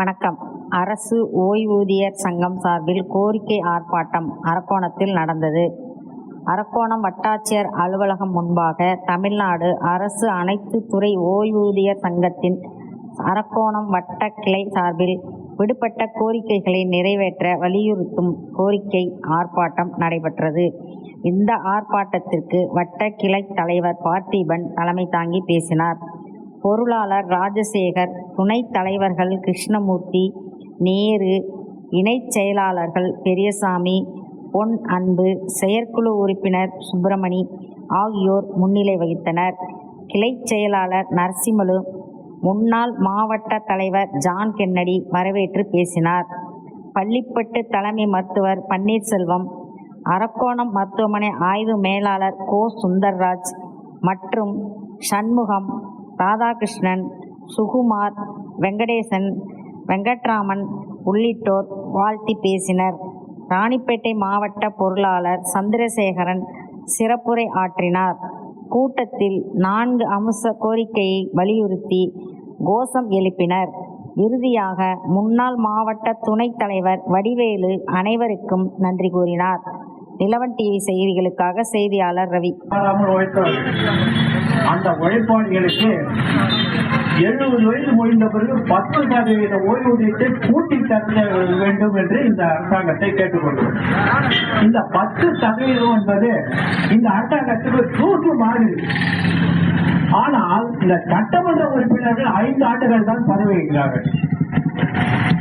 வணக்கம். அரசு ஓய்வூதியர் சங்கம் சார்பில் கோரிக்கை ஆர்ப்பாட்டம் அரக்கோணத்தில் நடந்தது. அரக்கோணம் வட்டாட்சியர் அலுவலகம் முன்பாக தமிழ்நாடு அரசு அனைத்து துறை ஓய்வூதியர் சங்கத்தின் அரக்கோணம் வட்ட கிளை சார்பில் விடுபட்ட கோரிக்கைகளை நிறைவேற்ற வலியுறுத்தும் கோரிக்கை ஆர்ப்பாட்டம் நடைபெற்றது. இந்த ஆர்ப்பாட்டத்திற்கு வட்ட கிளை தலைவர் பார்த்திபன் தலைமை தாங்கி பேசினார். பொருளாளர் ராஜசேகர் துணைத் தலைவர்கள் கிருஷ்ணமூர்த்தி நேரு இணைச் செயலாளர்கள் பெரியசாமி பொன் அன்பு செயற்குழு உறுப்பினர் சுப்பிரமணி ஆகியோர் முன்னிலை வகித்தனர். கிளை செயலாளர் நரசிம்மலு முன்னாள் மாவட்ட தலைவர் ஜான் கென்னடி வரவேற்று பேசினார். பள்ளிப்பட்டு தலைமை மருத்துவர் பன்னீர்செல்வம் அரக்கோணம் மருத்துவமனை ஆய்வு மேலாளர் கோ. சுந்தர்ராஜ் மற்றும் சண்முகம் ராதாகிருஷ்ணன் சுகுமார் வெங்கடேசன் வெங்கட்ராமன் உள்ளிட்டோர் வாழ்த்தி பேசினர். ராணிப்பேட்டை மாவட்ட பொருளாளர் சந்திரசேகரன் சிறப்புரை ஆற்றினார். கூட்டத்தில் நான்கு அம்ச கோரிக்கையை வலியுறுத்தி கோஷம் எழுப்பினர். இறுதியாக முன்னாள் மாவட்ட துணைத் தலைவர் வடிவேலு அனைவருக்கும் நன்றி கூறினார். நிலவன் டிவி செய்திகளுக்காக செய்தியாளர் ரவி. அந்த எழுபது வயது முடிந்த பிறகு பத்து சதவீத ஓய்வூதியத்தை கூட்டி தர வேண்டும் என்று இந்த அரசாங்கத்தை கேட்டுக்கொள்வோம் இந்த பத்து சதவீதம் என்பது இந்த அரசாங்கத்துக்கு தூக்கு மாதிரி. ஆனால் இந்த சட்டமன்ற உறுப்பினர்கள் ஐந்து ஆண்டுகள் தான் பதவி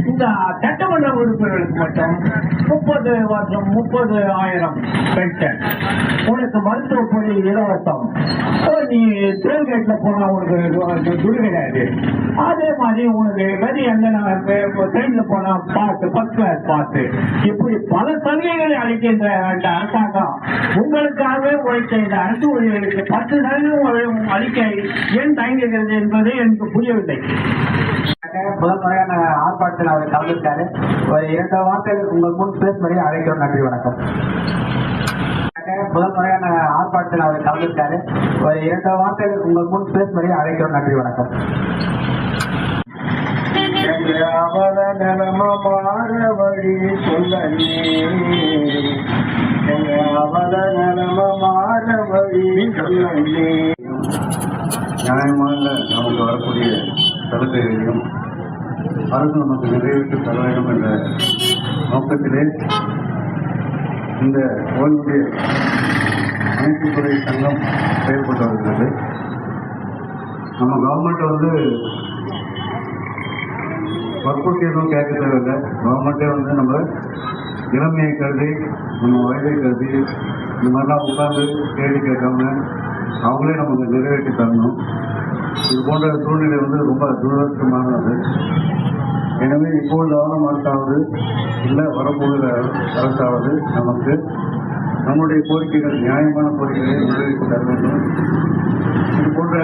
இந்த சட்டமன்ற உறுப்பினர்களுக்கு மட்டும் முப்பது வருஷம் முப்பது ஆயிரம் பென்ஷன் உனக்கு மருத்துவ பொருள் இலவசம். நீ டோல்கேட்ல போனா உனக்கு துணி கிடையாது அதே மாதிரி உனக்கு வெளி எங்க ட்ரெயின்ல போனா பார்த்து பஸ் கிளாஸ் பார்த்து இப்படி பல சலுகைகளை அளிக்கின்ற இந்த அரசாங்கம் உங்களுக்காகவே உழைத்த இந்த அரசு ஊழியர்களுக்கு பத்து சதவீதம் அளிக்க ஏன் தயங்குகிறது என்பது எனக்கு புரியவில்லை. முதல் முறையான ஆர்ப்பாட்டத்தில் அவர் கலந்துட்டாரு ஒரு இரண்டு வார்த்தைகள் உங்கள் முன் பேசும்படி அழைக்கிறோம். நன்றி வணக்கம். முதல் முறையான ஆர்ப்பாட்டத்தில் அவர் கலந்துட்டாரு ஒரு இரண்டு வார்த்தைகள் உங்கள் முன் பேசும்படி அழைக்கிறோம். நன்றி வணக்கம். அவல நிலம மாற வழி சொல்ல அவல நிலம மாற வழி சொல்ல நியாயமாக நமக்கு வரக்கூடிய சலுகைகளையும் அரசு நமக்கு நிறைவேற்றி தர வேண்டும் என்ற நோக்கத்திலே இந்த ஓய்வுடைய அனைத்து துறை சங்கம் செயல்பட்டு வருகிறது. நம்ம கவர்மெண்ட் வந்து வற்புறுத்தி எதுவும் கேட்க தேவையில்லை. கவர்மெண்ட்டே வந்து நம்ம இளமையை கருதி நம்ம வயதை கருதி இந்த மாதிரிலாம் உட்கார்ந்து கேள்வி கேட்காம அவங்களே நமக்கு நிறைவேற்றி தரணும். இது போன்ற சூழ்நிலை வந்து ரொம்ப துரதிருஷ்டமானது. எனவே இப்பொழுதாவது அரசாவது இல்லை வரப்போகிற அரசாவது நமக்கு? நம்முடைய கோரிக்கைகள் நியாயமான கோரிக்கைகளை நிறைவேற்றி தர வேண்டும். இது போன்ற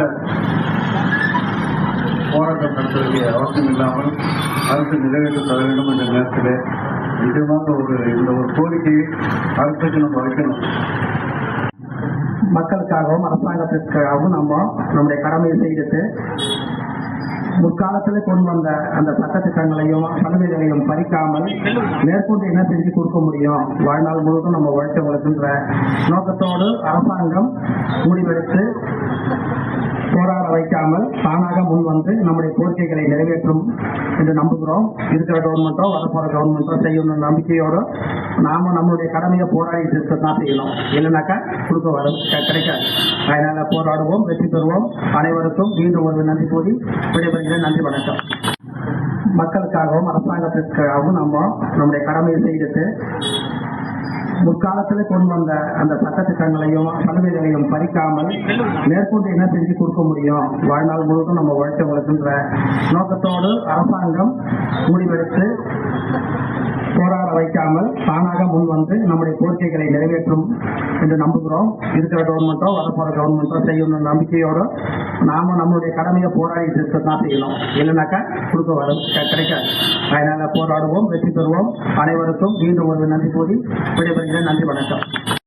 போராட்டம் நடத்துவதற்கு அவசியம் இல்லாமல் அரசு நிறைவேற்றி தர வேண்டும் என்ற நேரத்தில் நிஜமாக ஒரு இந்த ஒரு கோரிக்கையை அரசுக்கு நம்ம வைக்கணும். மக்களுக்காகவும் அரசாங்கத்திற்காகவும் நம்ம நம்முடைய கடமையை செய்துட்டு முற்காலத்துல கொண்டு வந்த அந்த சட்ட திட்டங்களையும் சலுகைகளையும் பறிக்காமல் மேற்கொண்டு என்ன செஞ்சு கொடுக்க முடியும்? வாழ்நாள் முழுவதும் நம்ம உழைச்சவங்களுக்குன்ற நோக்கத்தோடு அரசாங்கம் முடிவெடுத்து வைக்காமல் தானாக முன் வந்து நம்முடைய கோரிக்கைகளை நிறைவேற்றும் என்று நம்புகிறோம். இருக்கிற கவர்மெண்ட்டோ வரப்போற கவர்மெண்ட்டோ செய்யணும் நம்பிக்கையோடு நாம நம்மளுடைய கடமையை போராடி தான் செய்யணும். இல்லைனாக்கா கொடுக்க வரும். கிடைக்காது. அதனால போராடுவோம் வெற்றி பெறுவோம். அனைவருக்கும் மீண்டும் ஒரு நன்றி கூறி விடைபெறுகிறேன். நன்றி வணக்கம். மக்களுக்காகவும் அரசாங்கத்திற்காகவும் நம்ம நம்முடைய கடமையை செய்துட்டு முற்காலத்தில் கொண்டு வந்த அந்த சட்டத்திட்டங்களையும் சலுகைகளையும் பறிக்காமல் மேற்கொண்டு என்ன செஞ்சு கொடுக்க முடியும்? வாழ்நாள் முழுவதும் நம்ம உழைச்சவங்களுக்குன்ற நோக்கத்தோடு அரசாங்கம் முடிவெடுத்து வைக்காமல் தானாக முன் வந்து நம்முடைய கோரிக்கைகளை நிறைவேற்றும் என்று நம்புகிறோம். இருக்கிற கவர்மெண்ட்டோ வரப்போற கவர்மெண்ட்டோ செய்யணும் நம்பிக்கையோட நாம நம்மளுடைய கடமையை போராடி தான் செய்யணும். இல்லைனாக்கா கொடுக்க வரும். கிடைக்காது அதனால போராடுவோம் வெற்றி பெறுவோம். அனைவருக்கும் மீண்டும் ஒரு நன்றி கூறி விடைபெறுகிறேன். நன்றி வணக்கம்.